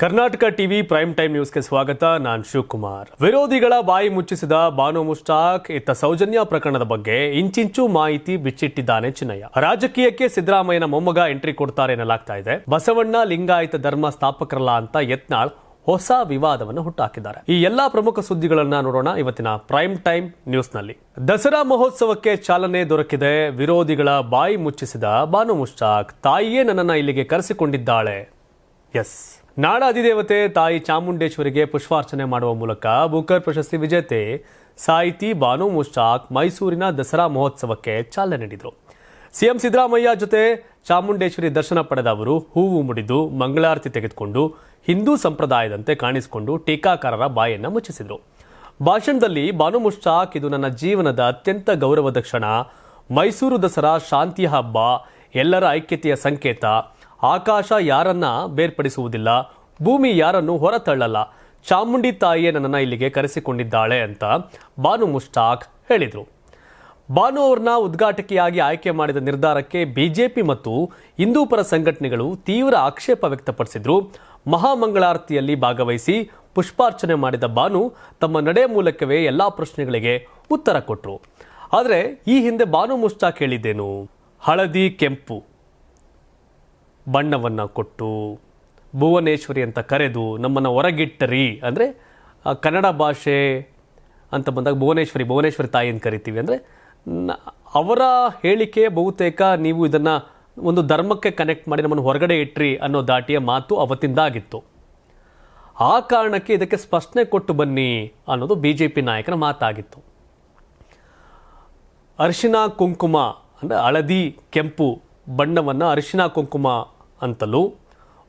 Karnataka TV prime time ನ್ಯೂಸ್ಗೆ ಸ್ವಾಗತ. ನಾನ್ ಶಿವಕುಮಾರ್. ವಿರೋಧಿಗಳ ಬಾಯಿ ಮುಚ್ಚಿಸಿದ ಬಾನು ಮುಷ್ಟಾಕ್ ಇತ್ತ ಸೌಜನ್ಯ ಪ್ರಕರಣದ ಬಗ್ಗೆ ಇಂಚಿಂಚು ಮಾಹಿತಿ ಬಿಚ್ಚಿಟ್ಟಿದ್ದಾನೆ ಚಿನ್ನಯ್ಯ. ರಾಜಕೀಯಕ್ಕೆ ಸಿದ್ದರಾಮಯ್ಯನ ಮೊಮ್ಮಗ ಎಂಟ್ರಿ ಕೊಡ್ತಾರೆ ಎನ್ನಲಾಗ್ತಾ ಇದೆ. ಬಸವಣ್ಣ ಲಿಂಗಾಯತ ಧರ್ಮ ಸ್ಥಾಪಕರಲ್ಲ ಅಂತ ಯತ್ನಾಳ್ ಹೊಸ ವಿವಾದವನ್ನು ಹುಟ್ಟುಹಾಕಿದ್ದಾರೆ ಈ ಎಲ್ಲಾ ಪ್ರಮುಖ ಸುದ್ದಿಗಳನ್ನ ನೋಡೋಣ ಇವತ್ತಿನ ಪ್ರೈಮ್ ಟೈಮ್ ನ್ಯೂಸ್ನಲ್ಲಿ. ದಸರಾ ಮಹೋತ್ಸವಕ್ಕೆ ಚಾಲನೆ ದೊರಕಿದೆ. ವಿರೋಧಿಗಳ ಬಾಯಿ ಮುಚ್ಚಿಸಿದ ಬಾನು ಮುಷ್ಟಾಕ್ ತಾಯಿಯೇ ನನ್ನನ್ನ ಇಲ್ಲಿಗೆ ಕರೆಸಿಕೊಂಡಿದ್ದಾಳೆ. ಎಸ್. ನಾಡ ಅಧಿದೇವತೆ ತಾಯಿ ಚಾಮುಂಡೇಶ್ವರಿಗೆ ಪುಷ್ಪಾರ್ಚನೆ ಮಾಡುವ ಮೂಲಕ ಬುಕರ್ ಪ್ರಶಸ್ತಿ ವಿಜೇತೆ ಸಾಹಿತಿ ಬಾನು ಮುಷ್ಟಾಕ್ ಮೈಸೂರಿನ ದಸರಾ ಮಹೋತ್ಸವಕ್ಕೆ ಚಾಲನೆ ನೀಡಿದರು. ಸಿಎಂ ಸಿದ್ದರಾಮಯ್ಯ ಜೊತೆ ಚಾಮುಂಡೇಶ್ವರಿ ದರ್ಶನ ಪಡೆದ ಅವರು ಹೂವು ಮುಡಿದು ಮಂಗಳಾರತಿ ತೆಗೆದುಕೊಂಡು ಹಿಂದೂ ಸಂಪ್ರದಾಯದಂತೆ ಕಾಣಿಸಿಕೊಂಡು ಟೀಕಾಕಾರರ ಬಾಯನ್ನು ಮುಚ್ಚಿಸಿದರು. ಭಾಷಣದಲ್ಲಿ ಬಾನು ಮುಷ್ಟಾಕ್ ಇದು ನನ್ನ ಜೀವನದ ಅತ್ಯಂತ ಗೌರವದ ಕ್ಷಣ. ಮೈಸೂರು ದಸರಾ ಶಾಂತಿ ಹಬ್ಬ. ಎಲ್ಲರ ಐಕ್ಯತೆಯ ಸಂಕೇತ. ಆಕಾಶ ಯಾರನ್ನ ಬೇರ್ಪಡಿಸುವುದಿಲ್ಲ, ಭೂಮಿ ಯಾರನ್ನು ಹೊರತಳ್ಳಲ್ಲ, ಚಾಮುಂಡಿ ತಾಯಿಯೇ ನನ್ನನ್ನು ಇಲ್ಲಿಗೆ ಕರೆಸಿಕೊಂಡಿದ್ದಾಳೆ ಅಂತ ಬಾನು ಮುಷ್ಟಾಕ್ ಹೇಳಿದರು. ಬಾನು ಅವ್ರನ್ನ ಉದ್ಘಾಟಕಿಯಾಗಿ ಆಯ್ಕೆ ಮಾಡಿದ ನಿರ್ಧಾರಕ್ಕೆ ಬಿಜೆಪಿ ಮತ್ತು ಹಿಂದೂಪರ ಸಂಘಟನೆಗಳು ತೀವ್ರ ಆಕ್ಷೇಪ ವ್ಯಕ್ತಪಡಿಸಿದ್ರು. ಮಹಾಮಂಗಳಾರತಿಯಲ್ಲಿ ಭಾಗವಹಿಸಿ ಪುಷ್ಪಾರ್ಚನೆ ಮಾಡಿದ ಬಾನು ತಮ್ಮ ನಡೆ ಮೂಲಕವೇ ಎಲ್ಲಾ ಪ್ರಶ್ನೆಗಳಿಗೆ ಉತ್ತರ ಕೊಟ್ಟರು ಆದರೆ ಈ ಹಿಂದೆ ಬಾನು ಮುಷ್ಟಾಕ್ ಹೇಳಿದ್ದೇನು? ಹಳದಿ ಕೆಂಪು. ಬಣ್ಣವನ್ನು ಕೊಟ್ಟು ಭುವನೇಶ್ವರಿ ಅಂತ ಕರೆದು ನಮ್ಮನ್ನು ಹೊರಗಿಟ್ಟರಿ. ಅಂದರೆ ಕನ್ನಡ ಭಾಷೆ ಅಂತ ಬಂದಾಗ ಭುವನೇಶ್ವರಿ ಭುವನೇಶ್ವರಿ ತಾಯಿ ಅಂತ ಕರಿತೀವಿ. ಅಂದರೆ ಅವರ ಹೇಳಿಕೆ ಬಹುತೇಕ ನೀವು ಇದನ್ನು ಒಂದು ಧರ್ಮಕ್ಕೆ ಕನೆಕ್ಟ್ ಮಾಡಿ ನಮ್ಮನ್ನು ಹೊರಗಡೆ ಇಟ್ರಿ ಅನ್ನೋ ದಾಟಿಯ ಮಾತು ಅವತ್ತಿಂದಾಗಿತ್ತು. ಆ ಕಾರಣಕ್ಕೆ ಇದಕ್ಕೆ ಸ್ಪಷ್ಟನೆ ಕೊಟ್ಟು ಬನ್ನಿ ಅನ್ನೋದು ಬಿ ಜೆ ಪಿ ನಾಯಕನ ಮಾತಾಗಿತ್ತು. ಅರಿಶಿನ ಕುಂಕುಮ, ಅಂದರೆ ಹಳದಿ ಕೆಂಪು ಬಣ್ಣವನ್ನು ಅರಿಶಿನ ಕುಂಕುಮ ಅಂತಲೂ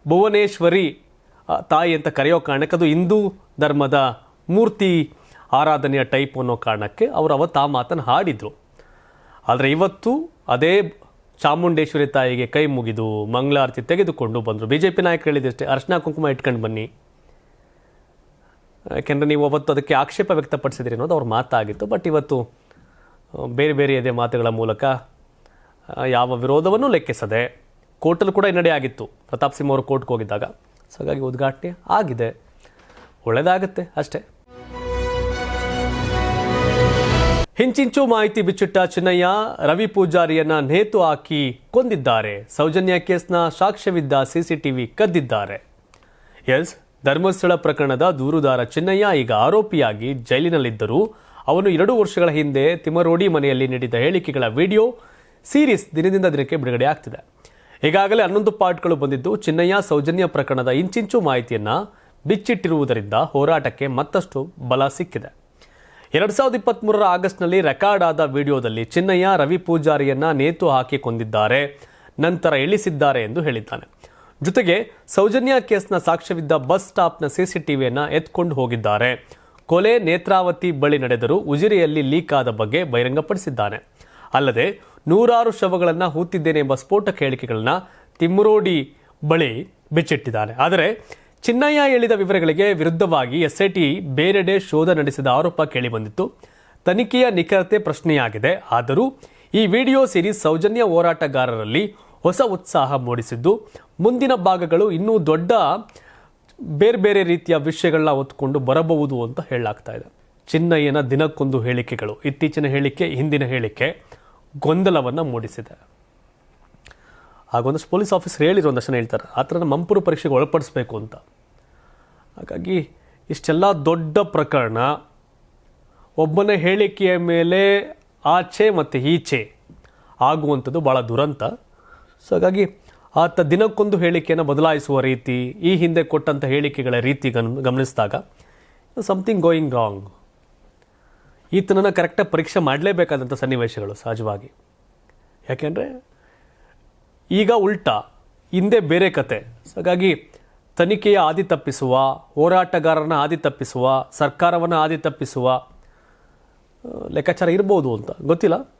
ಭುವನೇಶ್ವರಿ ತಾಯಿ ಅಂತ ಕರೆಯೋ ಕಾರಣಕ್ಕೆ ಅದು ಹಿಂದೂ ಧರ್ಮದ ಮೂರ್ತಿ ಆರಾಧನೆಯ ಟೈಪ್ ಅನ್ನೋ ಕಾರಣಕ್ಕೆ ಅವರು ಅವತ್ತು ಆ ಮಾತನ್ನು ಹಾಡಿದರು. ಆದರೆ ಇವತ್ತು ಅದೇ ಚಾಮುಂಡೇಶ್ವರಿ ತಾಯಿಗೆ ಕೈ ಮುಗಿದು ಮಂಗಳಾರತಿ ತೆಗೆದುಕೊಂಡು ಬಂದರು. ಬಿ ಜೆ ಪಿ ನಾಯಕರು ಹೇಳಿದಷ್ಟೇ ಅರ್ಶನಾ ಕುಂಕುಮ ಇಟ್ಕೊಂಡು ಬನ್ನಿ. ಯಾಕೆಂದರೆ ನೀವು ಅವತ್ತು ಅದಕ್ಕೆ ಆಕ್ಷೇಪ ವ್ಯಕ್ತಪಡಿಸಿದ್ರಿ ಅನ್ನೋದು ಅವ್ರ ಮಾತಾಗಿತ್ತು. ಬಟ್ ಇವತ್ತು ಬೇರೆ ಬೇರೆ ಎದೆ ಮಾತುಗಳ ಮೂಲಕ ಯಾವ ವಿರೋಧವನ್ನು ಲೆಕ್ಕಿಸದೆ ಕೋರ್ಟಲ್ಲಿ ಕೂಡ ಹಿನ್ನಡೆ ಆಗಿತ್ತು. ಪ್ರತಾಪ್ ಸಿಂಹ ಅವರು ಕೋರ್ಟ್ಗೆ ಹೋಗಿದ್ದಾಗ. ಸೊ ಹಾಗಾಗಿ ಉದ್ಘಾಟನೆ ಆಗಿದೆ. ಒಳ್ಳೆಯದಾಗುತ್ತೆ ಅಷ್ಟೇ. ಹಿಂಚಿಂಚು ಮಾಹಿತಿ ಬಿಚ್ಚಿಟ್ಟ ಚಿನ್ನಯ್ಯ, ರವಿ ಪೂಜಾರಿಯನ್ನ ನೇತು ಹಾಕಿ ಕೊಂದಿದ್ದಾರೆ. ಸೌಜನ್ಯ ಕೇಸ್ನ ಸಾಕ್ಷ್ಯವಿದ್ದ ಸಿಸಿಟಿವಿ ಕದ್ದಿದ್ದಾರೆ. ಎಸ್ ಧರ್ಮಸ್ಥಳ ಪ್ರಕರಣದ ದೂರುದಾರ ಚಿನ್ನಯ್ಯ ಈಗ ಆರೋಪಿಯಾಗಿ ಜೈಲಿನಲ್ಲಿದ್ದರೂ, ಅವನು ಎರಡು ವರ್ಷಗಳ ಹಿಂದೆ ತಿಮರೋಡಿ ಮನೆಯಲ್ಲಿ ನೀಡಿದ ಹೇಳಿಕೆಗಳ ವಿಡಿಯೋ, ಸೀರೀಸ್ ದಿನದಿಂದ ದಿನಕ್ಕೆ ಬಿಡುಗಡೆ ಆಗ್ತಿದೆ. ಈಗಾಗಲೇ ಹನ್ನೊಂದು ಪಾರ್ಟ್ಗಳು ಬಂದಿದ್ದು ಚಿನ್ನಯ್ಯ ಸೌಜನ್ಯ ಪ್ರಕರಣದ ಇಂಚಿಂಚು ಮಾಹಿತಿಯನ್ನ ಬಿಚ್ಚಿಟ್ಟಿರುವುದರಿಂದ ಹೋರಾಟಕ್ಕೆ ಮತ್ತಷ್ಟು ಬಲ ಸಿಕ್ಕಿದೆ. ಎರಡ್ ಸಾವಿರದ ಇಪ್ಪತ್ಮೂರರ ಆಗಸ್ಟ್ನಲ್ಲಿ ರೆಕಾರ್ಡ್ ಆದ ವಿಡಿಯೋದಲ್ಲಿ ಚಿನ್ನಯ್ಯ ರವಿ ಪೂಜಾರಿಯನ್ನ ನೇತು ಹಾಕಿ ಕೊಂದಿದ್ದಾರೆ ನಂತರ ಇಳಿಸಿದ್ದಾರೆ ಎಂದು ಹೇಳಿದ್ದಾನೆ. ಜೊತೆಗೆ ಸೌಜನ್ಯ ಕೇಸ್ನ ಸಾಕ್ಷ್ಯವಿದ್ದ ಬಸ್ ಸ್ಟಾಪ್ನ ಸಿಸಿಟಿವಿಯನ್ನ ಎತ್ಕೊಂಡು ಹೋಗಿದ್ದಾರೆ. ಕೊಲೆ ನೇತ್ರಾವತಿ ಬಳಿ ನಡೆದರೂ ಉಜಿರೆಯಲ್ಲಿ ಲೀಕ್ ಆದ ಬಗ್ಗೆ ಬಹಿರಂಗಪಡಿಸಿದ್ದಾನೆ. ಅಲ್ಲದೆ ನೂರಾರು ಶವಗಳನ್ನು ಹೂತಿದ್ದೇನೆ ಎಂಬ ಸ್ಫೋಟಕ ಹೇಳಿಕೆಗಳನ್ನ ತಿಮ್ಮರೋಡಿ ಬಳಿ ಬಿಚ್ಚಿಟ್ಟಿದ್ದಾನೆ. ಆದರೆ ಚಿನ್ನಯ್ಯ ಹೇಳಿದ ವಿವರಗಳಿಗೆ ವಿರುದ್ಧವಾಗಿ ಎಸ್ಐಟಿ ಬೇರೆಡೆ ಶೋಧ ನಡೆಸಿದ ಆರೋಪ ಕೇಳಿಬಂದಿತ್ತು. ತನಿಖೆಯ ನಿಖರತೆ ಪ್ರಶ್ನೆಯಾಗಿದೆ. ಆದರೂ ಈ ವಿಡಿಯೋ ಸೀರೀಸ್ ಸೌಜನ್ಯ ಹೋರಾಟಗಾರರಲ್ಲಿ ಹೊಸ ಉತ್ಸಾಹ ಮೂಡಿಸಿದ್ದು, ಮುಂದಿನ ಭಾಗಗಳು ಇನ್ನೂ ದೊಡ್ಡ ಬೇರೆ ಬೇರೆ ರೀತಿಯ ವಿಷಯಗಳನ್ನ ಹೊತ್ಕೊಂಡು ಬರಬಹುದು ಅಂತ ಹೇಳಲಾಗ್ತಾ ಇದೆ. ಚಿನ್ನಯ್ಯನ ದಿನಕ್ಕೊಂದು ಹೇಳಿಕೆಗಳು. ಇತ್ತೀಚಿನ ಹೇಳಿಕೆ, ಹಿಂದಿನ ಹೇಳಿಕೆ. ಗೊಂದಲವನ್ನು ಮೂಡಿಸಿದೆ. ಹಾಗೊಂದಷ್ಟು ಪೊಲೀಸ್ ಆಫೀಸರ್ ಹೇಳಿರೋ ಒಂದಷ್ಟು ಹೇಳ್ತಾರೆ, ಆ ಥರ ಮಂಪುರು ಪರೀಕ್ಷೆಗೆ ಒಳಪಡಿಸ್ಬೇಕು ಅಂತ. ಹಾಗಾಗಿ ಇಷ್ಟೆಲ್ಲ ದೊಡ್ಡ ಪ್ರಕರಣ, ಒಬ್ಬನ ಹೇಳಿಕೆಯ ಮೇಲೆ ಆಚೆ ಮತ್ತು ಈಚೆ ಆಗುವಂಥದ್ದು ಭಾಳ ದುರಂತ. ಸೊ ಹಾಗಾಗಿ ಆತ ದಿನಕ್ಕೊಂದು ಹೇಳಿಕೆಯನ್ನು ಬದಲಾಯಿಸುವ ರೀತಿ, ಈ ಹಿಂದೆ ಕೊಟ್ಟಂಥ ಹೇಳಿಕೆಗಳ ರೀತಿ ಗಮ್ ಗಮನಿಸಿದಾಗ ಸಮಥಿಂಗ್ ಗೋಯಿಂಗ್ ರಾಂಗ್ ಈತನನ್ನು ಕರೆಕ್ಟಾಗಿ ಪರೀಕ್ಷೆ ಮಾಡಲೇಬೇಕಾದಂಥ ಸನ್ನಿವೇಶಗಳು ಸಹಜವಾಗಿ. ಯಾಕೆಂದರೆ ಈಗ ಉಲ್ಟಾ, ಹಿಂದೆ ಬೇರೆ ಕತೆ. ಹಾಗಾಗಿ ತನಿಖೆಯ ಆದಿ ತಪ್ಪಿಸುವ ಹೋರಾಟಗಾರರನ್ನ ಆದಿ ತಪ್ಪಿಸುವ, ಸರ್ಕಾರವನ್ನು ಆದಿ ತಪ್ಪಿಸುವ ಲೆಕ್ಕಾಚಾರ ಇರ್ಬೋದು ಅಂತ. ಗೊತ್ತಿಲ್ಲ?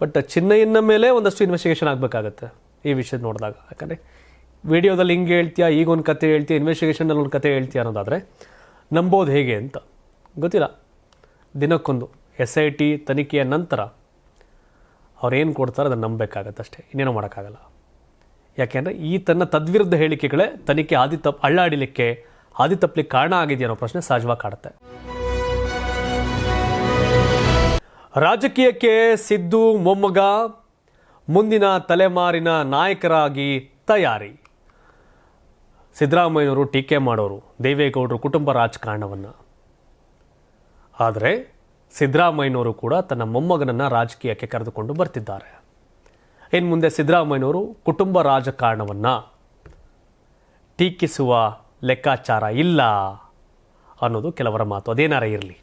ಬಟ್ ಚಿನ್ನಯ್ಯನ ಮೇಲೆ ಒಂದಷ್ಟು ಇನ್ವೆಸ್ಟಿಗೇಷನ್ ಆಗಬೇಕಾಗತ್ತೆ ಈ ವಿಷಯ ನೋಡಿದಾಗ. ಯಾಕಂದರೆ ವಿಡಿಯೋದಲ್ಲಿ ಹಿಂಗೆ ಹೇಳ್ತೀಯಾ, ಈಗ ಒಂದು ಕತೆ ಹೇಳ್ತೀಯ ಇನ್ವೆಸ್ಟಿಗೇಷನಲ್ಲಿ ಒಂದು ಕತೆ ಹೇಳ್ತೀಯ ಅನ್ನೋದಾದರೆ ನಂಬೋದು ಹೇಗೆ ಅಂತ. ಗೊತ್ತಿಲ್ಲ? ದಿನಕ್ಕೊಂದು ಎಸ್ ಐ ಟಿ ತನಿಖೆಯ ನಂತರ ಅವ್ರು ಏನು ಕೊಡ್ತಾರೆ ಅದನ್ನು ನಂಬಬೇಕಾಗತ್ತೆ ಅಷ್ಟೇ ಇನ್ನೇನು ಮಾಡೋಕ್ಕಾಗಲ್ಲ. ಯಾಕೆಂದರೆ ಈ ತನ್ನ ತದ್ವಿರುದ್ಧ ಹೇಳಿಕೆಗಳೇ ತನಿಖೆ ಆದಿ ತಪ್ಪು ಅಳ್ಳಾಡಿಲಿಕ್ಕೆ ಹಾದಿ ತಪ್ಪಲಿಕ್ಕೆ ಕಾರಣ ಆಗಿದೆ ಅನ್ನೋ ಪ್ರಶ್ನೆ ಸಹಜವಾಗಿ ಕಾಡುತ್ತೆ. ರಾಜಕೀಯಕ್ಕೆ ಸಿದ್ದು ಮೊಮ್ಮಗ ಮುಂದಿನ ತಲೆಮಾರಿನ ನಾಯಕರಾಗಿ ತಯಾರಿ. ಸಿದ್ದರಾಮಯ್ಯನವರು ಟೀಕೆ ಮಾಡೋರು, ದೇವೇಗೌಡರು ಕುಟುಂಬ ರಾಜಕಾರಣವನ್ನು. ಆದರೆ ಸಿದ್ದರಾಮಯ್ಯನವರು ಕೂಡ ತನ್ನ ಮೊಮ್ಮಗನನ್ನು ರಾಜಕೀಯಕ್ಕೆ ಕರೆದುಕೊಂಡು ಬರ್ತಿದ್ದಾರೆ. ಇನ್ನು ಮುಂದೆ ಸಿದ್ದರಾಮಯ್ಯನವರು ಕುಟುಂಬ ರಾಜಕಾರಣವನ್ನು ಟೀಕಿಸುವ ಲೆಕ್ಕಾಚಾರ ಇಲ್ಲ ಅನ್ನೋದು ಕೆಲವರ ಮಾತು. ಅದೇನಾರ ಇರಲಿ.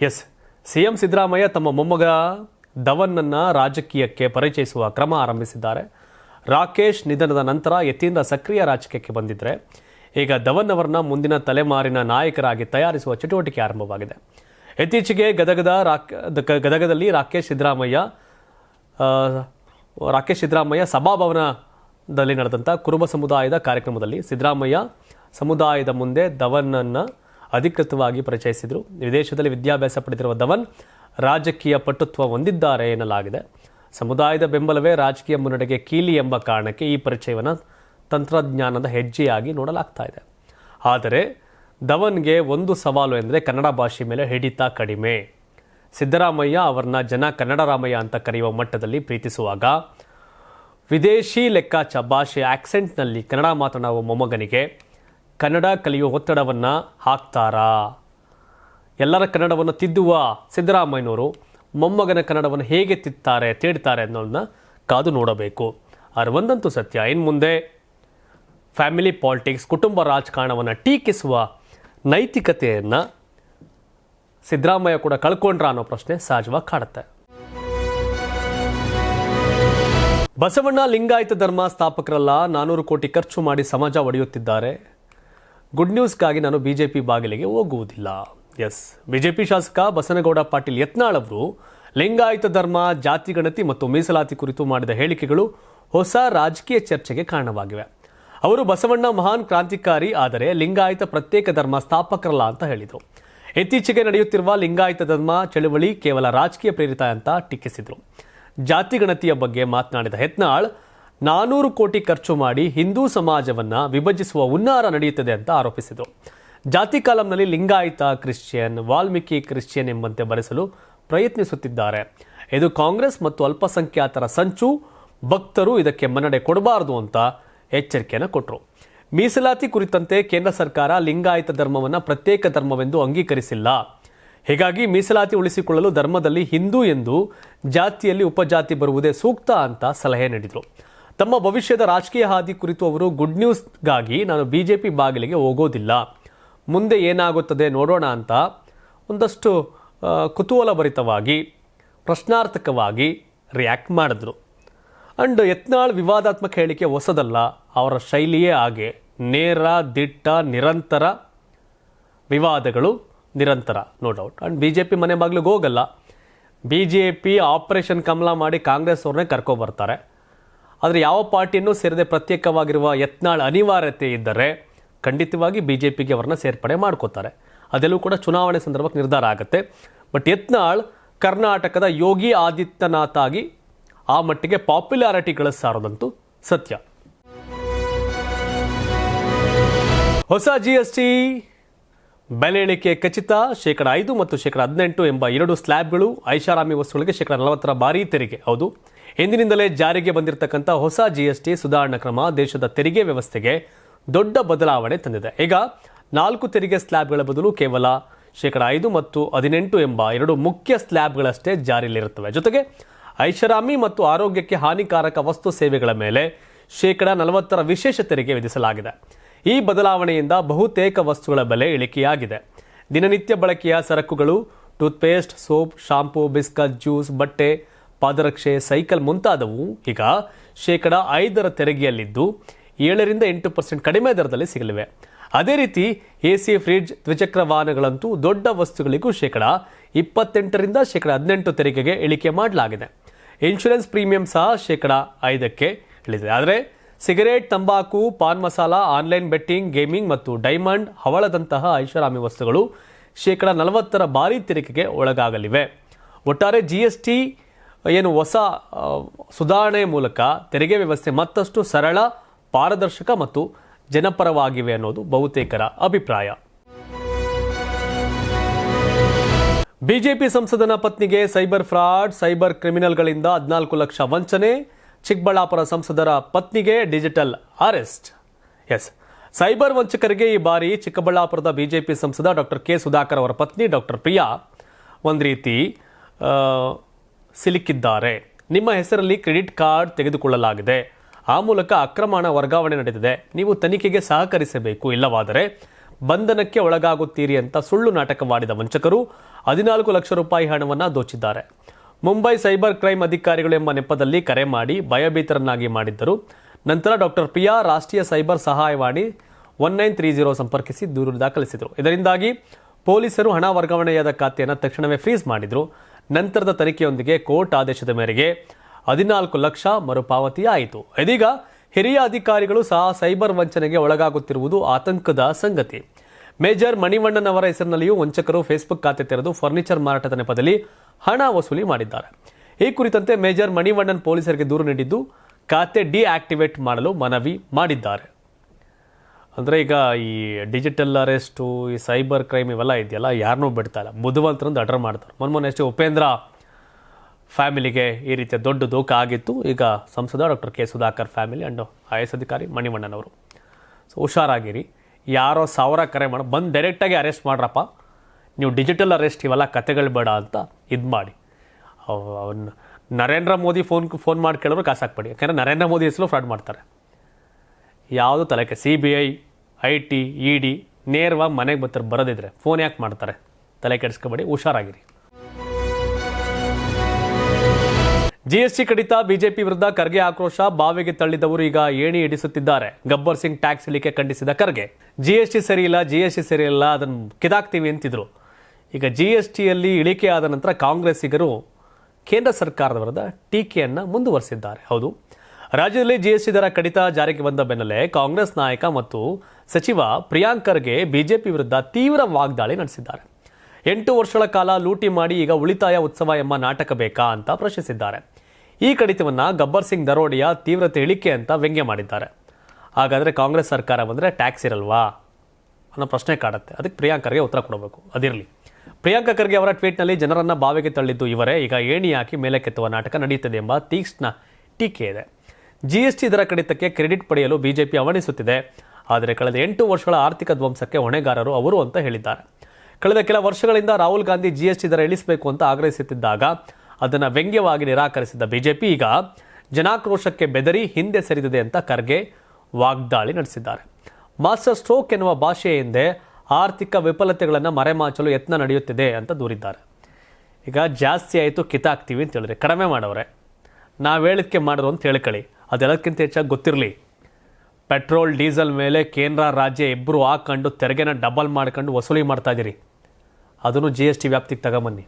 ಎಸ್ ಸಿ ಎಂ ಸಿದ್ದರಾಮಯ್ಯ ತಮ್ಮ ಮೊಮ್ಮಗ ಧವನ್ನನ್ನು ರಾಜಕೀಯಕ್ಕೆ ಪರಿಚಯಿಸುವ ಕ್ರಮ ಆರಂಭಿಸಿದ್ದಾರೆ. ರಾಕೇಶ್ ನಿಧನದ ನಂತರ ಯತೀಂದ್ರ ಸಕ್ರಿಯ ರಾಜಕೀಯಕ್ಕೆ ಬಂದಿದ್ದರೆ ಈಗ ಧವನ್ ಅವರನ್ನ ಮುಂದಿನ ತಲೆಮಾರಿನ ನಾಯಕರಾಗಿ ತಯಾರಿಸುವ ಚಟುವಟಿಕೆ ಆರಂಭವಾಗಿದೆ. ಇತ್ತೀಚೆಗೆ ಗದಗದ ರಾಕ್ ಗದಗದಲ್ಲಿ ರಾಕೇಶ್ ಸಿದ್ದರಾಮಯ್ಯ ರಾಕೇಶ್ ಸಿದ್ದರಾಮಯ್ಯ ಸಭಾಭವನದಲ್ಲಿ ನಡೆದಂಥ ಕುರುಬ ಸಮುದಾಯದ ಕಾರ್ಯಕ್ರಮದಲ್ಲಿ ಸಿದ್ದರಾಮಯ್ಯ ಸಮುದಾಯದ ಮುಂದೆ ಧವನನ್ನು ಅಧಿಕೃತವಾಗಿ ಪರಿಚಯಿಸಿದರು. ವಿದೇಶದಲ್ಲಿ ವಿದ್ಯಾಭ್ಯಾಸ ಪಡೆದಿರುವ ಧವನ್ ರಾಜಕೀಯ ಪಟುತ್ವ ಹೊಂದಿದ್ದಾರೆ ಎನ್ನಲಾಗಿದೆ. ಸಮುದಾಯದ ಬೆಂಬಲವೇ ರಾಜಕೀಯ ಮುನ್ನಡೆಗೆ ಕೀಲಿ ಎಂಬ ಕಾರಣಕ್ಕೆ ಈ ಪರಿಚಯವನ್ನು ತಂತ್ರಜ್ಞಾನದ ಹೆಜ್ಜೆಯಾಗಿ ನೋಡಲಾಗ್ತಾ ಇದೆ. ಆದರೆ ಧವನ್ಗೆ ಒಂದು ಸವಾಲು ಎಂದರೆ ಕನ್ನಡ ಭಾಷೆ ಮೇಲೆ ಹಿಡಿತ ಕಡಿಮೆ. ಸಿದ್ದರಾಮಯ್ಯ ಅವರನ್ನ ಜನ ಕನ್ನಡ ರಾಮಯ್ಯ ಅಂತ ಕರೆಯುವ ಮಟ್ಟದಲ್ಲಿ ಪ್ರೀತಿಸುವಾಗ ವಿದೇಶಿ ಲೆಕ್ಕಾಚ ಭಾಷೆ ಆಕ್ಸೆಂಟ್ನಲ್ಲಿ ಕನ್ನಡ ಮಾತನಾಡುವ ಮೊಮ್ಮಗನಿಗೆ ಕನ್ನಡ ಕಲಿಯುವ ಒತ್ತಡವನ್ನು ಹಾಕ್ತಾರಾ? ಎಲ್ಲರ ಕನ್ನಡವನ್ನು ತಿದ್ದುವ ಸಿದ್ದರಾಮಯ್ಯನವರು ಮೊಮ್ಮಗನ ಕನ್ನಡವನ್ನು ಹೇಗೆ ತಿತ್ತಾರೆ ತೇಡ್ತಾರೆ ಅನ್ನೋದನ್ನ ಕಾದು ನೋಡಬೇಕು. ಅರವಂದಂತೂ ಸತ್ಯ, ಇನ್ನು ಮುಂದೆ ಫ್ಯಾಮಿಲಿ ಪಾಲಿಟಿಕ್ಸ್, ಕುಟುಂಬ ರಾಜಕಾರಣವನ್ನು ಟೀಕಿಸುವ ನೈತಿಕತೆಯನ್ನು ಸಿದ್ದರಾಮಯ್ಯ ಕೂಡ ಕಳ್ಕೊಂಡ್ರ ಅನ್ನೋ ಪ್ರಶ್ನೆ ಸಹಜವಾಗಿ ಕಾಡುತ್ತೆ. ಬಸವಣ್ಣ ಲಿಂಗಾಯತ ಧರ್ಮ ಸ್ಥಾಪಕರಲ್ಲ ನಾನೂರು ಕೋಟಿ ಖರ್ಚು ಮಾಡಿ ಸಮಾಜ ಒಡೆಯುತ್ತಿದ್ದಾರೆ. ಗುಡ್ ನ್ಯೂಸ್ಗಾಗಿ ನಾನು ಬಿ ಜೆ ಪಿ ಬಾಗಿಲಿಗೆ ಹೋಗುವುದಿಲ್ಲ. ಎಸ್ ಬಿಜೆಪಿ ಶಾಸಕ ಬಸನಗೌಡ ಪಾಟೀಲ್ ಯತ್ನಾಳ್ ಅವರು ಲಿಂಗಾಯತ ಧರ್ಮ, ಜಾತಿ ಗಣತಿ ಮತ್ತು ಮೀಸಲಾತಿ ಕುರಿತು ಮಾಡಿದ ಹೇಳಿಕೆಗಳು ಹೊಸ ರಾಜಕೀಯ ಚರ್ಚೆಗೆ ಕಾರಣವಾಗಿವೆ. ಅವರು ಬಸವಣ್ಣ ಮಹಾನ್ ಕ್ರಾಂತಿಕಾರಿ, ಆದರೆ ಲಿಂಗಾಯತ ಪ್ರತ್ಯೇಕ ಧರ್ಮ ಸ್ಥಾಪಕರಲ್ಲ ಅಂತ ಹೇಳಿದರು. ಇತ್ತೀಚೆಗೆ ನಡೆಯುತ್ತಿರುವ ಲಿಂಗಾಯತ ಧರ್ಮ ಚಳುವಳಿ ಕೇವಲ ರಾಜಕೀಯ ಪ್ರೇರಿತ ಅಂತ ಟೀಕಿಸಿದರು. ಜಾತಿ ಗಣತಿಯ ಬಗ್ಗೆ ಮಾತನಾಡಿದ ಹೆತ್ನಾಳ್ ನಾನೂರು ಕೋಟಿ ಖರ್ಚು ಮಾಡಿ ಹಿಂದೂ ಸಮಾಜವನ್ನ ವಿಭಜಿಸುವ ಹುನ್ನಾರ ನಡೆಯುತ್ತದೆ ಅಂತ ಆರೋಪಿಸಿದರು. ಜಾತಿ ಕಾಲಂನಲ್ಲಿ ಲಿಂಗಾಯತ ಕ್ರಿಶ್ಚಿಯನ್, ವಾಲ್ಮೀಕಿ ಕ್ರಿಶ್ಚಿಯನ್ ಎಂಬಂತೆ ಬರೆಸಲು ಪ್ರಯತ್ನಿಸುತ್ತಿದ್ದಾರೆ. ಇದು ಕಾಂಗ್ರೆಸ್ ಮತ್ತು ಅಲ್ಪಸಂಖ್ಯಾತರ ಸಂಚು, ಭಕ್ತರು ಇದಕ್ಕೆ ಮನ್ನಣೆ ಕೊಡಬಾರದು ಅಂತ ಎಚ್ಚರಿಕೆಯನ್ನು ಕೊಟ್ಟರು ಮೀಸಲಾತಿ ಕುರಿತಂತೆ ಕೇಂದ್ರ ಸರ್ಕಾರ ಲಿಂಗಾಯತ ಧರ್ಮವನ್ನು ಪ್ರತ್ಯೇಕ ಧರ್ಮವೆಂದು ಅಂಗೀಕರಿಸಿಲ್ಲ. ಹೀಗಾಗಿ ಮೀಸಲಾತಿ ಉಳಿಸಿಕೊಳ್ಳಲು ಧರ್ಮದಲ್ಲಿ ಹಿಂದೂ ಎಂದು ಜಾತಿಯಲ್ಲಿ ಉಪಜಾತಿ ಬರುವುದೇ ಸೂಕ್ತ ಅಂತ ಸಲಹೆ ನೀಡಿದರು. ತಮ್ಮ ಭವಿಷ್ಯದ ರಾಜಕೀಯ ಹಾದಿ ಕುರಿತು ಅವರು ಗುಡ್ ನ್ಯೂಸ್ಗಾಗಿ ನಾನು ಬಿಜೆಪಿ ಬಾಗಿಲಿಗೆ ಹೋಗೋದಿಲ್ಲ. ಮುಂದೆ ಏನಾಗುತ್ತದೆ ನೋಡೋಣ ಅಂತ ಒಂದಷ್ಟು ಕುತೂಹಲಭರಿತವಾಗಿ, ಪ್ರಶ್ನಾರ್ಥಕವಾಗಿ ರಿಯಾಕ್ಟ್ ಮಾಡಿದ್ರು. ಅಂಡ್ ಯತ್ನಾಳ್ ವಿವಾದಾತ್ಮಕ ಹೇಳಿಕೆ ಹೊಸದಲ್ಲ. ಅವರ ಶೈಲಿಯೇ ಹಾಗೆ. ನೇರ, ದಿಟ್ಟ, ನಿರಂತರ ವಿವಾದಗಳು ನಿರಂತರ no doubt and B J P ಮನೆ ಬಾಗಿಲಿಗೆ ಹೋಗಲ್ಲ. B J P operation Kamala ಮಾಡಿ ಕಾಂಗ್ರೆಸ್ ಅವ್ರನ್ನೇ ಕರ್ಕೊಬರ್ತಾರೆ ಆದರೆ ಯಾವ ಪಾರ್ಟಿಯನ್ನು ಸೇರದೆ ಪ್ರತ್ಯೇಕವಾಗಿರುವ ಯತ್ನಾಳ್ ಅನಿವಾರ್ಯತೆ ಇದ್ದರೆ ಖಂಡಿತವಾಗಿ ಬಿ ಜೆ ಪಿಗೆ ಅವ್ರನ್ನ ಸೇರ್ಪಡೆ ಮಾಡ್ಕೋತಾರೆ. ಅದೆಲ್ಲೂ ಕೂಡ ಚುನಾವಣೆ ಸಂದರ್ಭಕ್ಕೆ ನಿರ್ಧಾರ ಆಗುತ್ತೆ. ಬಟ್ ಯತ್ನಾಳ್ ಕರ್ನಾಟಕದ ಯೋಗಿ ಆದಿತ್ಯನಾಥ್ ಆಗಿ ಆ ಮಟ್ಟಿಗೆ ಪಾಪ್ಯುಲಾರಿಟಿ ಗಳಿಸಾರದಂತೂ ಸತ್ಯ. ಹೊಸ ಜಿಎಸ್ಟಿ ಬೆಲೆ ಇಳಿಕೆ ಖಚಿತ, ಶೇಕಡ ಐದು ಮತ್ತು ಶೇಕಡ ಹದಿನೆಂಟು ಎಂಬ ಎರಡು ಸ್ಲ್ಯಾಬ್ಗಳು ಐಷಾರಾಮಿ ವಸ್ತುಗಳಿಗೆ ಶೇಕಡ ನಲವತ್ತರ ಬಾರಿ ತೆರಿಗೆ. ಹೌದು ಎಂದಿನಿಂದಲೇ ಜಾರಿಗೆ ಬಂದಿರತಕ್ಕಂಥ ಹೊಸ ಜಿಎಸ್ಟಿ ಸುಧಾರಣಾ ಕ್ರಮ ದೇಶದ ತೆರಿಗೆ ವ್ಯವಸ್ಥೆಗೆ ದೊಡ್ಡ ಬದಲಾವಣೆ ತಂದಿದೆ. ಈಗ ನಾಲ್ಕು ತೆರಿಗೆ ಸ್ಲ್ಯಾಬ್ಗಳ ಬದಲು ಕೇವಲ ಶೇಕಡ ಐದು ಮತ್ತು ಹದಿನೆಂಟು ಎಂಬ ಎರಡು ಮುಖ್ಯ ಸ್ಲ್ಯಾಬ್ಗಳಷ್ಟೇ ಜಾರಿಯಲ್ಲಿರುತ್ತವೆ. ಜೊತೆಗೆ ಐಷಾರಾಮಿ ಮತ್ತು ಆರೋಗ್ಯಕ್ಕೆ ಹಾನಿಕಾರಕ ವಸ್ತು ಸೇವೆಗಳ ಮೇಲೆ ಶೇಕಡ ನಲವತ್ತರ ವಿಶೇಷ ತೆರಿಗೆ ವಿಧಿಸಲಾಗಿದೆ. ಈ ಬದಲಾವಣೆಯಿಂದ ಬಹುತೇಕ ವಸ್ತುಗಳ ಬೆಲೆ ಇಳಿಕೆಯಾಗಿದೆ. ದಿನನಿತ್ಯ ಬಳಕೆಯ ಸರಕುಗಳು, toothpaste, soap, shampoo, biscuit, juice, ಬಟ್ಟೆ, ಪಾದರಕ್ಷೆ, ಸೈಕಲ್ ಮುಂತಾದವು ಈಗ ಶೇಕಡ ಐದರ ತೆರಿಗೆಯಲ್ಲಿದ್ದು, ಏಳರಿಂದ ಎಂಟು ಪರ್ಸೆಂಟ್ ಕಡಿಮೆ ದರದಲ್ಲಿ ಸಿಗಲಿವೆ. ಅದೇ ರೀತಿ ಎ ಸಿ ಫ್ರಿಡ್ಜ್, ದ್ವಿಚಕ್ರ ವಾಹನಗಳಂತೂ ದೊಡ್ಡ ವಸ್ತುಗಳಿಗೂ ಶೇಕಡ ಇಪ್ಪತ್ತೆಂಟರಿಂದ ಶೇಕಡ ಹದಿನೆಂಟು ತೆರಿಗೆಗೆ ಇಳಿಕೆ ಮಾಡಲಾಗಿದೆ. ಇನ್ಶೂರೆನ್ಸ್ ಪ್ರೀಮಿಯಂ ಸಹ ಶೇಕಡ ಐದಕ್ಕೆ ಇಳಿದಿದೆ. ಆದರೆ ಸಿಗರೇಟ್, ತಂಬಾಕು, pan masala, online betting, gaming ಮತ್ತು ಡೈಮಂಡ್ ಹವಳದಂತಹ ಐಷಾರಾಮಿ ವಸ್ತುಗಳು ಶೇಕಡ ನಲವತ್ತರ ಭಾರಿ ತೆರಿಗೆಗೆ ಒಳಗಾಗಲಿವೆ. ಒಟ್ಟಾರೆ ಜಿ ಎಸ್ ಟಿ ಏನು ಹೊಸ ಸುಧಾರಣೆ ಮೂಲಕ ತೆರಿಗೆ ವ್ಯವಸ್ಥೆ ಮತ್ತಷ್ಟು ಸರಳ, ಪಾರದರ್ಶಕ ಮತ್ತು ಜನಪರವಾಗಿವೆ ಅನ್ನೋದು ಬಹುತೇಕರ ಅಭಿಪ್ರಾಯ. ಬಿಜೆಪಿ ಸಂಸದನ ಪತ್ನಿಗೆ ಸೈಬರ್ ಫ್ರಾಡ್, ಸೈಬರ್ ಕ್ರಿಮಿನಲ್ಗಳಿಂದ ಹದಿನಾಲ್ಕು ಲಕ್ಷ ವಂಚನೆ. ಚಿಕ್ಕಬಳ್ಳಾಪುರ ಸಂಸದರ ಪತ್ನಿಗೆ ಡಿಜಿಟಲ್ ಅರೆಸ್ಟ್. ಎಸ್. ಸೈಬರ್ ವಂಚಕರಿಗೆ ಈ ಬಾರಿ ಚಿಕ್ಕಬಳ್ಳಾಪುರದ ಬಿಜೆಪಿ ಸಂಸದ ಡಾಕ್ಟರ್ ಕೆ ಸುಧಾಕರ್ ಅವರ ಪತ್ನಿ ಡಾಕ್ಟರ್ ಪ್ರಿಯಾ ಒಂದು ರೀತಿ ಸಿಲುಕಿದ್ದಾರೆ. ನಿಮ್ಮ ಹೆಸರಲ್ಲಿ ಕ್ರೆಡಿಟ್ ಕಾರ್ಡ್ ತೆಗೆದುಕೊಳ್ಳಲಾಗಿದೆ. ಆ ಮೂಲಕ ಅಕ್ರಮ ವರ್ಗಾವಣೆ ನಡೆದಿದೆ. ನೀವು ತನಿಖೆಗೆ ಸಹಕರಿಸಬೇಕು. ಇಲ್ಲವಾದರೆ ಬಂಧನಕ್ಕೆ ಒಳಗಾಗುತ್ತೀರಿ ಅಂತ ಸುಳ್ಳು ನಾಟಕವಾಡಿದ ವಂಚಕರು ಹದಿನಾಲ್ಕು ಲಕ್ಷ ರೂಪಾಯಿ ಹಣವನ್ನು ದೋಚಿದ್ದಾರೆ. ಮುಂಬೈ ಸೈಬರ್ ಕ್ರೈಮ್ ಅಧಿಕಾರಿಗಳು ಎಂಬ ನೆಪದಲ್ಲಿ ಕರೆ ಮಾಡಿ ಭಯಭೀತರನ್ನಾಗಿ ಮಾಡಿದ್ದರು. ನಂತರ ಡಾಕ್ಟರ್ ಪ್ರಿಯಾ ರಾಷ್ಟ್ರೀಯ ಸೈಬರ್ ಸಹಾಯವಾಣಿ ಒನ್ ನೈನ್ ತ್ರೀ ಜೀರೋ ಸಂಪರ್ಕಿಸಿ ದೂರು ದಾಖಲಿಸಿದರು. ಇದರಿಂದಾಗಿ ಪೊಲೀಸರು ಹಣ ವರ್ಗಾವಣೆಯಾದ ಖಾತೆಯನ್ನು ತಕ್ಷಣವೇ ಫ್ರೀಸ್ ಮಾಡಿದರು. ನಂತರದ ತನಿಖೆಯೊಂದಿಗೆ ಕೋರ್ಟ್ ಆದೇಶದ ಮೇರೆಗೆ ಹದಿನಾಲ್ಕು ಲಕ್ಷ ಮರುಪಾವತಿಯಾಯಿತು ಇದೀಗ ಹಿರಿಯ ಅಧಿಕಾರಿಗಳು ಸಹ ಸೈಬರ್ ವಂಚನೆಗೆ ಒಳಗಾಗುತ್ತಿರುವುದು ಆತಂಕದ ಸಂಗತಿ. ಮೇಜರ್ ಮಣಿವಣ್ಣನ್ ಅವರ ಹೆಸರಿನಲ್ಲಿಯೂ ವಂಚಕರು ಫೇಸ್ಬುಕ್ ಖಾತೆ ತೆರೆದು ಫರ್ನಿಚರ್ ಮಾರಾಟದ ನೆಪದಲ್ಲಿ ಹಣ ವಸೂಲಿ ಮಾಡಿದ್ದಾರೆ. ಈ ಕುರಿತಂತೆ ಮೇಜರ್ ಮಣಿವಣ್ಣನ್ ಪೊಲೀಸರಿಗೆ ದೂರು ನೀಡಿದ್ದು ಖಾತೆ ಡಿಆಕ್ಟಿವೇಟ್ ಮಾಡಲು ಮನವಿ ಮಾಡಿದ್ದಾರೆ. ಅಂದರೆ ಈಗ ಈ ಡಿಜಿಟಲ್ ಅರೆಸ್ಟು, ಈ ಸೈಬರ್ ಕ್ರೈಮ್ ಇವೆಲ್ಲ ಇದೆಯಲ್ಲ ಯಾರನ್ನೂ ಬಿಡ್ತಾ ಇಲ್ಲ. ಬುಧವಂತರಂದು ಅಡ್ರ್ ಮಾಡ್ತಾರೆ. ಮೊನ್ನೆ ಅಷ್ಟೇ ಉಪೇಂದ್ರ ಫ್ಯಾಮಿಲಿಗೆ ಈ ರೀತಿಯ ದೊಡ್ಡ ದೋಖ ಆಗಿತ್ತು. ಈಗ ಸಂಸದ doctor K Sudhakar family and I S ಅಧಿಕಾರಿ ಮಣಿವಣ್ಣನವರು. ಸೊ, ಹುಷಾರಾಗಿರಿ. ಯಾರೋ ಸಾವಿರ ಕರೆ ಮಾಡಿ, ಬಂದು ಡೈರೆಕ್ಟಾಗಿ ಅರೆಸ್ಟ್ ಮಾಡ್ರಪ್ಪ. ನೀವು ಡಿಜಿಟಲ್ ಅರೆಸ್ಟ್ ಇವೆಲ್ಲ ಕತೆಗಳು ಬೇಡ ಅಂತ ಇದು ಮಾಡಿ. ಅವನ್ನ ಅವ್ನ ನರೇಂದ್ರ ಮೋದಿ ಫೋನ್ ಫೋನ್ ಮಾಡಿ ಕೇಳಿದ್ರು ಕಾಸು ಹಾಕ್ಬೇಡಿ. ಯಾಕಂದರೆ ನರೇಂದ್ರ ಮೋದಿ ಹೆಸರು ಫ್ರಾಡ್ ಮಾಡ್ತಾರೆ. ಯಾವುದು ತಲೆಕೆ C B I I T E D ನೇರವಾಗಿ ಮನೆಗೆ ಬರ್ತಾರೆ, ಬರೋದಿದ್ರೆ. ಫೋನ್ ಯಾಕೆ ಮಾಡ್ತಾರೆ? ತಲೆ ಕೆಡಿಸ್ಕೊಬೇಡಿ, ಹುಷಾರಾಗಿರಿ. ಜಿ ಎಸ್ ಟಿ ಕಡಿತ ಬಿಜೆಪಿ ವಿರುದ್ಧ ಖರ್ಗೆ ಆಕ್ರೋಶ, ಬಾವಿಗೆ ತಳ್ಳಿದವರು ಈಗ ಏಣಿ ಹಿಡಿಸುತ್ತಿದ್ದಾರೆ. ಗಬ್ಬರ್ ಸಿಂಗ್ ಟ್ಯಾಕ್ಸ್ ಇಳಿಕೆ ಖಂಡಿಸಿದ ಖರ್ಗೆ. ಜಿಎಸ್ಟಿ ಸರಿ ಇಲ್ಲ ಜಿಎಸ್ಟಿ ಸರಿ ಇಲ್ಲ, ಅದನ್ನು ಕಿದಾಕ್ತೀವಿ ಅಂತಿದ್ರು. ಈಗ ಜಿ ಎಸ್ ಟಿಯಲ್ಲಿ ಇಳಿಕೆ ಆದ ನಂತರ ಕಾಂಗ್ರೆಸ್ಸಿಗರು ಕೇಂದ್ರ ಸರ್ಕಾರದ ವಿರುದ್ಧ ಟೀಕೆಯನ್ನು ಮುಂದುವರೆಸಿದ್ದಾರೆ. ಹೌದು. ರಾಜ್ಯದಲ್ಲಿ ಜಿ ಎಸ್ ಟಿ ದರ ಕಡಿತ ಜಾರಿಗೆ ಬಂದ ಬೆನ್ನಲ್ಲೇ ಕಾಂಗ್ರೆಸ್ ನಾಯಕ ಮತ್ತು ಸಚಿವ ಪ್ರಿಯಾಂಕ್ ಖರ್ಗೆ ಬಿಜೆಪಿ ವಿರುದ್ಧ ತೀವ್ರ ವಾಗ್ದಾಳಿ ನಡೆಸಿದ್ದಾರೆ. ಎಂಟು ವರ್ಷಗಳ ಕಾಲ ಲೂಟಿ ಮಾಡಿ ಈಗ ಉಳಿತಾಯ ಉತ್ಸವ ಎಂಬ ನಾಟಕ ಬೇಕಾ ಅಂತ ಪ್ರಶ್ನಿಸಿದ್ದಾರೆ. ಈ ಕಡಿತವನ್ನು ಗಬ್ಬರ್ ಸಿಂಗ್ ದರೋಡಿಯ ತೀವ್ರತೆ ಇಳಿಕೆ ಅಂತ ವ್ಯಂಗ್ಯ ಮಾಡಿದ್ದಾರೆ. ಹಾಗಾದರೆ ಕಾಂಗ್ರೆಸ್ ಸರ್ಕಾರ ಬಂದರೆ ಟ್ಯಾಕ್ಸ್ ಇರಲ್ವಾ ಅನ್ನೋ ಪ್ರಶ್ನೆ ಕಾಡುತ್ತೆ. ಅದಕ್ಕೆ ಪ್ರಿಯಾಂಕ್ ಖರ್ಗೆ ಉತ್ತರ ಕೊಡಬೇಕು. ಅದಿರಲಿ. ಪ್ರಿಯಾಂಕ ಖರ್ಗೆ ಅವರ ಟ್ವೀಟ್ನಲ್ಲಿ ಜನರನ್ನು ಬಾವಿಗೆ ತಳ್ಳಿದ್ದು ಇವರೇ. ಈಗ ಏಣಿ ಹಾಕಿ ಮೇಲಕ್ಕೆತ್ತುವ ನಾಟಕ ನಡೆಯುತ್ತದೆ ಎಂಬ ತೀಕ್ಷ್ಣ ಟೀಕೆ ಇದೆ. ಜಿ ಎಸ್ ಟಿ ದರ ಕಡಿತಕ್ಕೆ ಕ್ರೆಡಿಟ್ ಪಡೆಯಲು ಬಿಜೆಪಿ ಅವಣಿಸುತ್ತಿದೆ. ಆದರೆ ಕಳೆದ ಎಂಟು ವರ್ಷಗಳ ಆರ್ಥಿಕ ಧ್ವಂಸಕ್ಕೆ ಹೊಣೆಗಾರರು ಅವರು ಅಂತ ಹೇಳಿದ್ದಾರೆ. ಕಳೆದ ಕೆಲ ವರ್ಷಗಳಿಂದ Rahul Gandhi G S T ದರ ಇಳಿಸಬೇಕು ಅಂತ ಆಗ್ರಹಿಸುತ್ತಿದ್ದಾಗ ಅದನ್ನು ವ್ಯಂಗ್ಯವಾಗಿ ನಿರಾಕರಿಸಿದ್ದ ಬಿಜೆಪಿ ಈಗ ಜನಾಕ್ರೋಶಕ್ಕೆ ಬೆದರಿ ಹಿಂದೆ ಸರಿದಿದೆ ಅಂತ ಖರ್ಗೆ ವಾಗ್ದಾಳಿ ನಡೆಸಿದ್ದಾರೆ. ಮಾಸ್ಟರ್ ಸ್ಟ್ರೋಕ್ ಎನ್ನುವ ಭಾಷೆಯ ಹಿಂದೆ ಆರ್ಥಿಕ ವಿಫಲತೆಗಳನ್ನು ಮರೆಮಾಚಲು ಯತ್ನ ನಡೆಯುತ್ತಿದೆ ಅಂತ ದೂರಿದ್ದಾರೆ. ಈಗ ಜಾಸ್ತಿ ಆಯಿತು ಕಿತಾಕ್ತೀವಿ ಅಂತ ಹೇಳಿದ್ರೆ ಕಡಿಮೆ ಮಾಡೋರೆ. ನಾವು ಹೇಳಿದಕ್ಕೆ ಮಾಡಿದ್ರು ಅಂತ ಹೇಳ್ಕೊಳ್ಳಿ. ಅದೆಲ್ಲಕ್ಕಿಂತ ಹೆಚ್ಚಾಗಿ ಗೊತ್ತಿರಲಿ. ಪೆಟ್ರೋಲ್, ಡೀಸೆಲ್ ಮೇಲೆ ಕೇಂದ್ರ, ರಾಜ್ಯ ಇಬ್ಬರು ಹಾಕೊಂಡು ತೆರಿಗೆನ ಡಬಲ್ ಮಾಡ್ಕೊಂಡು ವಸೂಲಿ ಮಾಡ್ತಾಯಿದ್ದೀರಿ ಅದನ್ನು ಜಿ ಎಸ್ ಟಿ ವ್ಯಾಪ್ತಿಗೆ ತಗೊಂಬನ್ನಿ.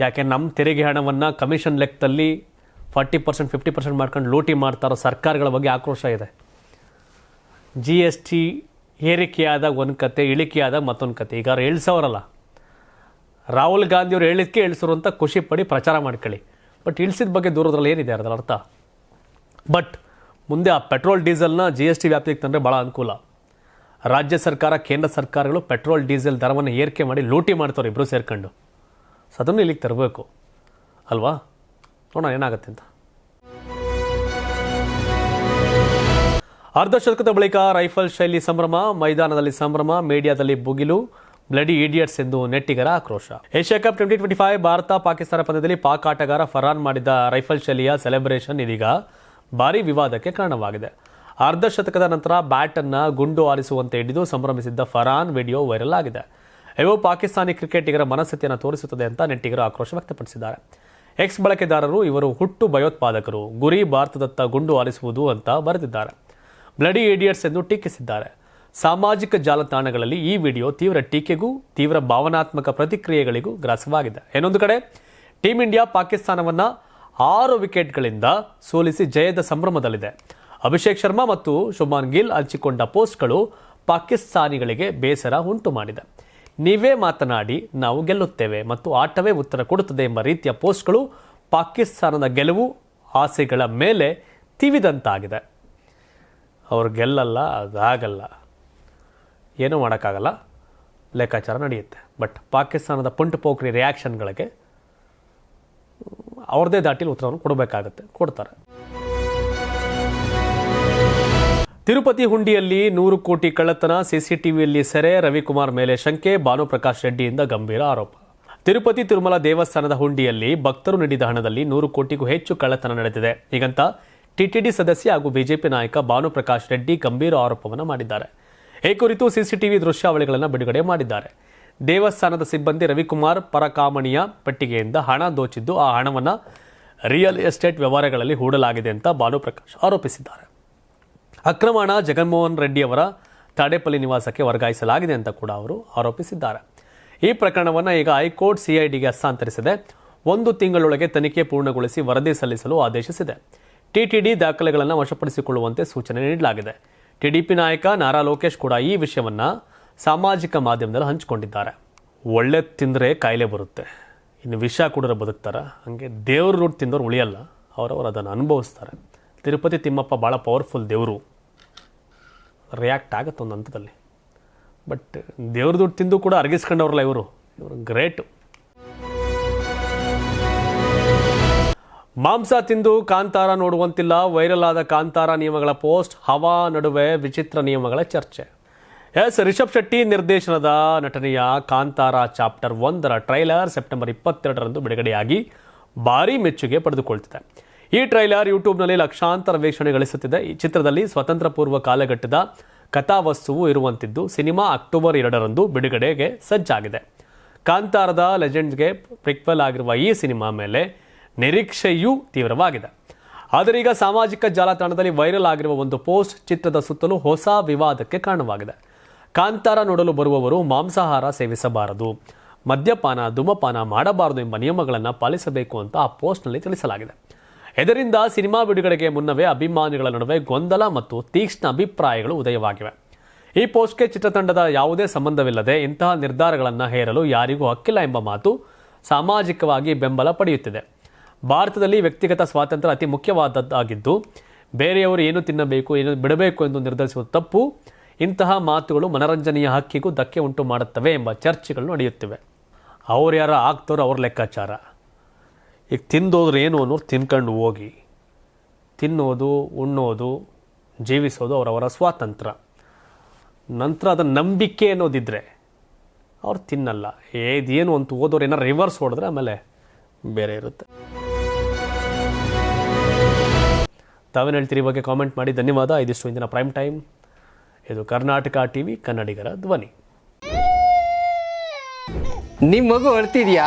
ಯಾಕೆ ನಮ್ಮ ತೆರಿಗೆ ಹಣವನ್ನು ಕಮಿಷನ್ ಲೆಕ್ಕದಲ್ಲಿ ಫಾರ್ಟಿ ಪರ್ಸೆಂಟ್, ಫಿಫ್ಟಿ ಪರ್ಸೆಂಟ್ ಮಾಡ್ಕೊಂಡು ಲೂಟಿ ಮಾಡ್ತಾರೋ ಸರ್ಕಾರಗಳ ಬಗ್ಗೆ ಆಕ್ರೋಶ ಇದೆ. ಜಿ ಎಸ್ ಟಿ ಏರಿಕೆಯಾದಾಗ ಒಂದು ಕತೆ ಇಳಿಕೆಯಾದಾಗ ಮತ್ತೊಂದು ಕತೆ. ಈಗ ಅವ್ರು ಇಳಿಸೋರಲ್ಲ ರಾಹುಲ್ ಗಾಂಧಿ ಅವರು ಹೇಳಿದ್ಕೆ ಇಳಿಸೋರು ಅಂತ ಖುಷಿ ಪಡಿ ಪ್ರಚಾರ ಮಾಡ್ಕೊಳ್ಳಿ. ಬಟ್ ಇಳಿಸಿದ ಬಗ್ಗೆ ದೂರದ್ರಲ್ಲಿ ಏನಿದೆ ಅದರ ಅರ್ಥ? ಬಟ್ ಮುಂದೆ ಆ ಪೆಟ್ರೋಲ್, ಡೀಸೆಲ್ನ ಜಿ ಎಸ್ ಟಿ ವ್ಯಾಪ್ತಿಗೆ ತಂದರೆ ಭಾಳ ಅನುಕೂಲ. ರಾಜ್ಯ ಸರ್ಕಾರ, ಕೇಂದ್ರ ಸರ್ಕಾರಗಳು ಪೆಟ್ರೋಲ್, ಡೀಸೆಲ್ ದರವನ್ನು ಏರಿಕೆ ಮಾಡಿ ಲೂಟಿ ಮಾಡ್ತಾರೆ ಇಬ್ಬರು ಸೇರ್ಕೊಂಡು. ಸೊ ಅದನ್ನು ಇಲ್ಲಿಗೆ ತರಬೇಕು. ಅಲ್ವಾ? ನೋಡೋಣ, ಏನಾಗುತ್ತೆ ಅಂತ. ಅರ್ಧ ಶತಕದ ಬಳಿಕ ರೈಫಲ್ ಶೈಲಿ ಸಂಭ್ರಮ, ಮೈದಾನದಲ್ಲಿ ಸಂಭ್ರಮ, ಮೀಡಿಯಾದಲ್ಲಿ ಬುಗಿಲು, ಬ್ಲಡಿ ಈಡಿಯಟ್ಸ್ ಎಂದು ನೆಟ್ಟಿಗರ ಆಕ್ರೋಶ. Asia cup twenty twenty five Bharat Pakistan ಪಂದ್ಯದಲ್ಲಿ ಪಾಕ್ ಆಟಗಾರ ಫರಾನ್ ಮಾಡಿದ ರೈಫಲ್ ಶೈಲಿಯ ಸೆಲೆಬ್ರೇಷನ್ ಇದೀಗ ಭಾರೀ ವಿವಾದಕ್ಕೆ ಕಾರಣವಾಗಿದೆ. ಅರ್ಧ ಶತಕದ ನಂತರ ಬ್ಯಾಟ್ ಅನ್ನ ಗುಂಡು ಆರಿಸುವಂತೆ ಹಿಡಿದು ಸಂಭ್ರಮಿಸಿದ್ದ ಫರಾನ್ ವಿಡಿಯೋ ವೈರಲ್ ಆಗಿದೆ. ಇವು ಪಾಕಿಸ್ತಾನಿ ಕ್ರಿಕೆಟಿಗರ ಮನಸ್ಥಿತಿಯನ್ನು ತೋರಿಸುತ್ತದೆ ಅಂತ ನೆಟ್ಟಿಗರು ಆಕ್ರೋಶ ವ್ಯಕ್ತಪಡಿಸಿದ್ದಾರೆ. ಎಕ್ಸ್ ಬಳಕೆದಾರರು ಇವರು ಹುಟ್ಟು ಭಯೋತ್ಪಾದಕರು. ಗುರಿ ಭಾರತದತ್ತ ಗುಂಡು ಆರಿಸುವುದು ಅಂತ ಬರೆದಿದ್ದಾರೆ. ಬ್ಲಡಿ ಏಡಿಯಟ್ಸ್ ಎಂದು ಟೀಕಿಸಿದ್ದಾರೆ. ಸಾಮಾಜಿಕ ಜಾಲತಾಣಗಳಲ್ಲಿ ಈ ವಿಡಿಯೋ ತೀವ್ರ ಟೀಕೆಗೂ, ತೀವ್ರ ಭಾವನಾತ್ಮಕ ಪ್ರತಿಕ್ರಿಯೆಗಳಿಗೂ ಗ್ರಾಸವಾಗಿದೆ. ಇನ್ನೊಂದು ಕಡೆ ಟೀಂ ಇಂಡಿಯಾ ಪಾಕಿಸ್ತಾನವನ್ನ ಆರು ವಿಕೆಟ್ಗಳಿಂದ ಸೋಲಿಸಿ ಜಯದ ಸಂಭ್ರಮದಲ್ಲಿದೆ. ಅಭಿಷೇಕ್ ಶರ್ಮಾ ಮತ್ತು ಶುಭಾನ್ ಗಿಲ್ ಹಂಚಿಕೊಂಡ ಪೋಸ್ಟ್ಗಳು ಪಾಕಿಸ್ತಾನಿಗಳಿಗೆ ಬೇಸರ ಉಂಟು ಮಾಡಿದೆ ನೀವೇ ಮಾತನಾಡಿ, ನಾವು ಗೆಲ್ಲುತ್ತೇವೆ ಮತ್ತು ಆಟವೇ ಉತ್ತರ ಕೊಡುತ್ತದೆ ಎಂಬ ರೀತಿಯ ಪೋಸ್ಟ್ಗಳು ಪಾಕಿಸ್ತಾನದ ಗೆಲುವು ಆಸೆಗಳ ಮೇಲೆ ತಿವಿದಂತಾಗಿದೆ. ಅವ್ರು ಗೆಲ್ಲಲ್ಲ ಅದಾಗಲ್ಲ ಏನೂ ಮಾಡೋಕ್ಕಾಗಲ್ಲ. ಲೆಕ್ಕಾಚಾರ ನಡೆಯುತ್ತೆ. ಬಟ್ ಪಾಕಿಸ್ತಾನದ ಪುಂಟು ಪೋಖ್ರಿ ರಿಯಾಕ್ಷನ್ಗಳಿಗೆ ಅವ್ರದ್ದೇ ದಾಟಿಲಿ ಉತ್ತರವನ್ನು ಕೊಡಬೇಕಾಗತ್ತೆ, ಕೊಡ್ತಾರೆ. ತಿರುಪತಿ ಹುಂಡಿಯಲ್ಲಿ ನೂರು ಕೋಟಿ ಕಳ್ಳತನ, ಸಿಸಿಟಿವಿಯಲ್ಲಿ ಸೆರೆ, ರವಿಕುಮಾರ್ ಮೇಲೆ ಶಂಕೆ, ಭಾನುಪ್ರಕಾಶ್ ರೆಡ್ಡಿಯಿಂದ ಗಂಭೀರ ಆರೋಪ. ತಿರುಪತಿ ತಿರುಮಲ ದೇವಸ್ಥಾನದ ಹುಂಡಿಯಲ್ಲಿ ಭಕ್ತರು ನೀಡಿದ ಹಣದಲ್ಲಿ ನೂರು ಕೋಟಿಗೂ ಹೆಚ್ಚು ಕಳ್ಳತನ ನಡೆದಿದೆ. ಹೀಗಂತ ಟಿಟಿಡಿ ಸದಸ್ಯ ಹಾಗೂ ಬಿಜೆಪಿ ನಾಯಕ ಭಾನುಪ್ರಕಾಶ್ ರೆಡ್ಡಿ ಗಂಭೀರ ಆರೋಪವನ್ನು ಮಾಡಿದ್ದಾರೆ. ಈ ಕುರಿತು ಸಿಸಿಟಿವಿ ದೃಶ್ಯಾವಳಿಗಳನ್ನು ಬಿಡುಗಡೆ ಮಾಡಿದ್ದಾರೆ. ದೇವಸ್ಥಾನದ ಸಿಬ್ಬಂದಿ ರವಿಕುಮಾರ್ ಪರಕಾಮಣಿಯ ಪಟ್ಟಿಗೆಯಿಂದ ಹಣ ದೋಚಿದ್ದು ಆ ಹಣವನ್ನು ರಿಯಲ್ ಎಸ್ಟೇಟ್ ವ್ಯವಹಾರಗಳಲ್ಲಿ ಹೂಡಲಾಗಿದೆ ಅಂತ ಭಾನುಪ್ರಕಾಶ್ ಆರೋಪಿಸಿದ್ದಾರೆ. ಅಕ್ರಮ ಹಣ ಜಗನ್ಮೋಹನ್ ರೆಡ್ಡಿ ಅವರ ತಾಡೇಪಲ್ಲಿ ನಿವಾಸಕ್ಕೆ ವರ್ಗಾಯಿಸಲಾಗಿದೆ ಅಂತ ಕೂಡ ಅವರು ಆರೋಪಿಸಿದ್ದಾರೆ. ಈ ಪ್ರಕರಣವನ್ನು ಈಗ ಹೈಕೋರ್ಟ್ ಸಿಐಡಿಗೆ ಹಸ್ತಾಂತರಿಸಿದೆ. ಒಂದು ತಿಂಗಳೊಳಗೆ ತನಿಖೆ ಪೂರ್ಣಗೊಳಿಸಿ ವರದಿ ಸಲ್ಲಿಸಲು ಆದೇಶಿಸಿದೆ. ಟಿಟಿಡಿ ದಾಖಲೆಗಳನ್ನು ವಶಪಡಿಸಿಕೊಳ್ಳುವಂತೆ ಸೂಚನೆ ನೀಡಲಾಗಿದೆ. ಟಿಡಿಪಿ ನಾಯಕ ನಾರಾ ಲೋಕೇಶ್ ಕೂಡ ಈ ವಿಷಯವನ್ನು ಸಾಮಾಜಿಕ ಮಾಧ್ಯಮದಲ್ಲಿ ಹಂಚಿಕೊಂಡಿದ್ದಾರೆ. ಒಳ್ಳೆ ತಿಂದರೆ ಕಾಯಿಲೆ ಬರುತ್ತೆ. ಇನ್ನು ವಿಷ ಕುಡಿದ್ರೆ ಬದುಕ್ತಾರೆ. ಹಾಗೆ ದೇವ್ರ ರೂಟ್ ತಿಂದವ್ರು ಉಳಿಯಲ್ಲ. ಅವರವರು ಅದನ್ನು ಅನುಭವಿಸ್ತಾರೆ. ತಿರುಪತಿ ತಿಮ್ಮಪ್ಪ ಭಾಳ ಪವರ್ಫುಲ್ ದೇವರು. ರಿಯಾಕ್ಟ್ ಆಗುತ್ತೆ ಒಂದು ಹಂತದಲ್ಲಿ. ಬಟ್ ದೇವ್ರ ದುಡ್ಡು ತಿಂದು ಕೂಡ ಅರ್ಗಿಸ್ಕೊಂಡವ್ರಲ್ಲ ಇವರು. ಇವರು ಗ್ರೇಟ್ ಮಾಂಸ ತಿಂದು ಕಾಂತಾರ ನೋಡುವಂತಿಲ್ಲ ವೈರಲ್ ಆದ ಕಾಂತಾರ ನಿಯಮಗಳ ಪೋಸ್ಟ್ ಹವಾ ನಡುವೆ ವಿಚಿತ್ರ ನಿಯಮಗಳ ಚರ್ಚೆ. ಎಸ್, ರಿಷಬ್ ಶೆಟ್ಟಿ ನಿರ್ದೇಶನದ ನಟನೆಯ ಕಾಂತಾರ ಚಾಪ್ಟರ್ ಒಂದರ ಟ್ರೈಲರ್ ಸೆಪ್ಟೆಂಬರ್ ಇಪ್ಪತ್ತೆರಡರಂದು ಬಿಡುಗಡೆಯಾಗಿ ಭಾರೀ ಮೆಚ್ಚುಗೆ ಪಡೆದುಕೊಳ್ತಿದೆ. ಈ ಟ್ರೈಲರ್ ಯೂಟ್ಯೂಬ್ನಲ್ಲಿ ಲಕ್ಷಾಂತರ ವೀಕ್ಷಣೆ ಗಳಿಸುತ್ತಿದೆ. ಈ ಚಿತ್ರದಲ್ಲಿ ಸ್ವತಂತ್ರ ಪೂರ್ವ ಕಾಲಘಟ್ಟದ ಕಥಾವಸ್ತುವು ಇರುವಂತಿದ್ದು, ಸಿನಿಮಾ ಅಕ್ಟೋಬರ್ ಎರಡರಂದು ಬಿಡುಗಡೆಗೆ ಸಜ್ಜಾಗಿದೆ. ಕಾಂತಾರದ ಲೆಜೆಂಡ್ಸ್ಗೆ ಪ್ರಿಕ್ವೆಲ್ ಆಗಿರುವ ಈ ಸಿನಿಮಾ ಮೇಲೆ ನಿರೀಕ್ಷೆಯೂ ತೀವ್ರವಾಗಿದೆ. ಆದರೆ ಈಗ ಸಾಮಾಜಿಕ ಜಾಲತಾಣದಲ್ಲಿ ವೈರಲ್ ಆಗಿರುವ ಒಂದು ಪೋಸ್ಟ್ ಚಿತ್ರದ ಸುತ್ತಲೂ ಹೊಸ ವಿವಾದಕ್ಕೆ ಕಾರಣವಾಗಿದೆ. ಕಾಂತಾರ ನೋಡಲು ಬರುವವರು ಮಾಂಸಾಹಾರ ಸೇವಿಸಬಾರದು, ಮದ್ಯಪಾನ, ಧೂಮಪಾನ ಮಾಡಬಾರದು ಎಂಬ ನಿಯಮಗಳನ್ನು ಪಾಲಿಸಬೇಕು ಅಂತ ಆ ಪೋಸ್ಟ್ನಲ್ಲಿ ತಿಳಿಸಲಾಗಿದೆ. ಇದರಿಂದ ಸಿನಿಮಾ ಬಿಡುಗಡೆಗೆ ಮುನ್ನವೇ ಅಭಿಮಾನಿಗಳ ನಡುವೆ ಗೊಂದಲ ಮತ್ತು ತೀಕ್ಷ್ಣ ಅಭಿಪ್ರಾಯಗಳು ಉದಯವಾಗಿವೆ. ಈ ಪೋಸ್ಟ್ಗೆ ಚಿತ್ರತಂಡದ ಯಾವುದೇ ಸಂಬಂಧವಿಲ್ಲದೆ ಇಂತಹ ನಿರ್ಧಾರಗಳನ್ನು ಹೇರಲು ಯಾರಿಗೂ ಹಕ್ಕಿಲ್ಲ ಎಂಬ ಮಾತು ಸಾಮಾಜಿಕವಾಗಿ ಬೆಂಬಲ ಪಡೆಯುತ್ತಿದೆ. ಭಾರತದಲ್ಲಿ ವ್ಯಕ್ತಿಗತ ಸ್ವಾತಂತ್ರ್ಯ ಅತಿ ಮುಖ್ಯವಾದದ್ದಾಗಿದ್ದು, ಬೇರೆಯವರು ಏನು ತಿನ್ನಬೇಕು, ಏನು ಬಿಡಬೇಕು ಎಂದು ನಿರ್ಧರಿಸುವ ತಪ್ಪು ಇಂತಹ ಮಾತುಗಳು ಮನರಂಜನೆಯ ಹಕ್ಕಿಗೂ ಧಕ್ಕೆ ಉಂಟು ಮಾಡುತ್ತವೆ ಎಂಬ ಚರ್ಚೆಗಳು ನಡೆಯುತ್ತಿವೆ. ಅವ್ರು ಯಾರು ಆಗ್ತಾರೋ ಅವ್ರ ಲೆಕ್ಕಾಚಾರ. ಈಗ ತಿಂದೋದ್ರೆ ಏನು ಅನ್ನೋರು ತಿನ್ಕೊಂಡು ಹೋಗಿ, ತಿನ್ನೋದು, ಉಣ್ಣೋದು, ಜೀವಿಸೋದು ಅವರವರ ಸ್ವಾತಂತ್ರ್ಯ ನಂತರ ಅದರ ನಂಬಿಕೆ ಅನ್ನೋದಿದ್ರೆ ಅವ್ರು ತಿನ್ನಲ್ಲ. ಏದೇನು ಅಂತ ಓದೋರು ಏನಾರು ರಿವರ್ಸ್ ಹೊಡೆದ್ರೆ ಆಮೇಲೆ ಬೇರೆ ಇರುತ್ತೆ. ತಾವೇನು ಹೇಳ್ತೀರಿ ಬಗ್ಗೆ ಕಾಮೆಂಟ್ ಮಾಡಿ. ಧನ್ಯವಾದ. ಇದಿಷ್ಟು ಇಂದಿನ ಪ್ರೈಮ್ ಟೈಮ್ ಇದು ಕರ್ನಾಟಕ ಟಿವಿ ಕನ್ನಡಿಗರ ಧ್ವನಿ. ನಿಮ್ಮ ಮಗು ಅಳ್ತಿದ್ಯಾ